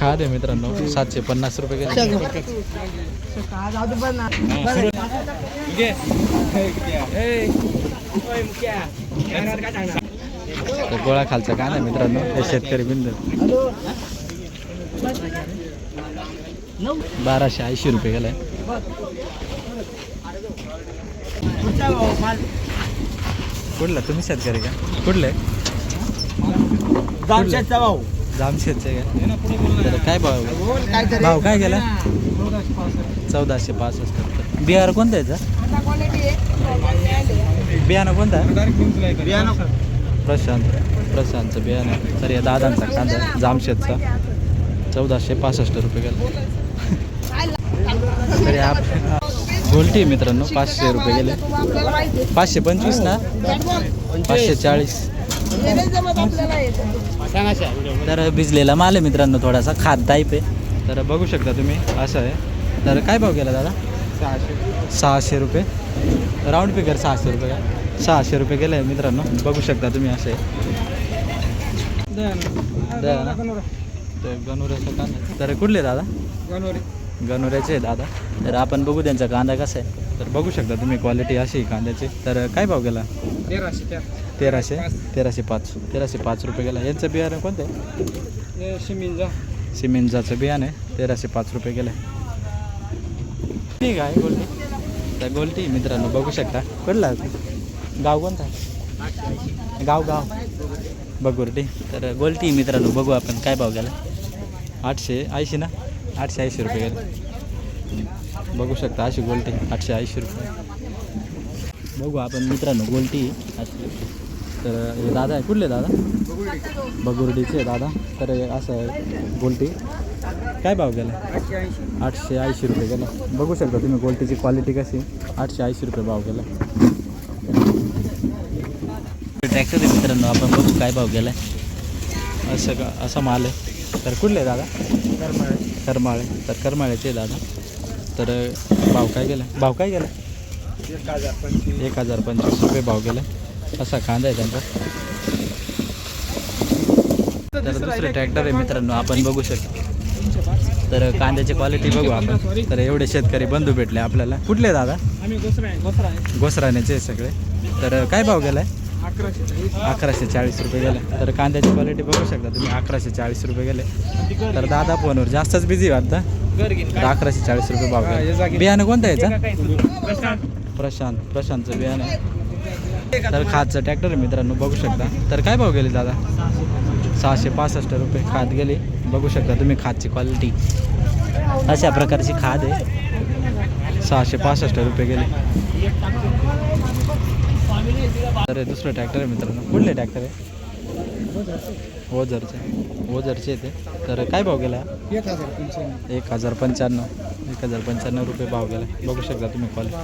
खाद आहे मित्रांनो. सातशे पन्नास रुपये गोळा खालचा कांदा आहे मित्रांनो? हे शेतकरी बिंद. बाराशे ऐंशी रुपये गेलाय कुठला? तुम्ही शेतकरी का? कुठले? जामशेदचे का तर काय भाव? भाव काय गेला? चौदाशे पासष्ट. बिहार कोणतं याचा? बियाणं कोणतं? आहे? प्रशांत. प्रशांतचं बियाणं. तर या दादांचा कांदा जामशेदचा. चौदाशे पासष्ट रुपये गेला. तरी आप गोल्टी मित्रांनो पाचशे रुपये गेले. पाचशे पंचवीस ना? पाचशे चाळीस. तर भिजलेला माल आहे मित्रांनो थोडासा खाद टाईप आहे. तर बघू शकता तुम्ही असं आहे. तर काय भाव गेला दादा? सहाशे रुपये. राऊंड फिगर सहाशे रुपये का? सहाशे रुपये गेले मित्रांनो बघू शकता तुम्ही असे कांदा. तर कुठले दादा? गणुऱ्याचे आहे दादा. तर आपण बघू त्यांचा कांदा कसा आहे. तर बघू शकता तुम्ही क्वालिटी अशी आहे कांद्याची. तर काय भाव गेला? तेराशे. तेराशे तेराशे पाच तेराशे पाच रुपये गेला. यांचं बियाणं कोणतं आहे? सिमेंजाचं बियाणं आहे. तेराशे पाच रुपये गेलं. ठीक आहे गोल्टी. तर गोल्टी मित्रांनो बघू शकता. कुठला गाव कोणता गाव गाव. बघुर्टी तर गोल्टी मित्रांनो बघू आपण काय भाव गेला. आठशे ऐंशी ना? आठशे ऐंशी रुपये गेले. बघू शकता अशी गोल्टी आठशे ऐंशी रुपये. बघू आपण मित्रांनो गोल्टी. अशी तर हे दादा आहे. कुठले दादा? बगुर्डीचे दादा. तर असं आहे गोल्टी. काय भाव गेला? आठशे ऐंशी रुपये गेला. बघू शकता तुम्ही गोल्टीची क्वालिटी कशी आठशे ऐंशी रुपये भाव गेला. ट्रॅक्टर आहे मित्रांनो आपण बघू काय भाव गेला. असं का असा माल आहे. तर कुठले दादा? करमाळे. तर करमाळ्याचे दादा. तर भाव काय गेला? भाव काय गेला? एक हजार पंचवीस रुपये भाव गेला. असा कांदा आहे त्यांचा. तर दुसरे ट्रॅक्टर आहे मित्रांनो आपण बघू शकतो. तर कांद्याची क्वालिटी बघू आपण. तर एवढे शेतकरी बंधू भेटले आपल्याला. कुठले दादा? घोसराण्याचे सगळे. तर काय भाव गेलाय? अकराशे चाळीस रुपये गेले. तर कांद्याची क्वालिटी बघू शकता तुम्ही. अकराशे चाळीस रुपये गेले. तर दादा फोनवर जास्तच बिझी वाटतं. तर अकराशे चाळीस रुपये भाव बियाणं कोणतं आहे याचं? प्रशांत. प्रशांतचं बियाणं तर खादचं ट्रॅक्टर आहे मित्रांनो बघू शकता. तर काय भाव गेले दादा? सहाशे पासष्ट रुपये खाद गेले. बघू शकता तुम्ही खादची क्वालिटी अशा प्रकारची खाद आहे. सहाशे पासष्ट रुपये गेले. तर दुसरं ट्रॅक्टर आहे मित्रांनो. कुठले ट्रॅक्टर आहे? ओझरचे. ओझरचे ते. तर काय भाव गेला? एक हजार पंच्याण्णव. एक हजार पंच्याण्णव रुपये भाव गेला. बघू शकता तुम्ही क्वालिटी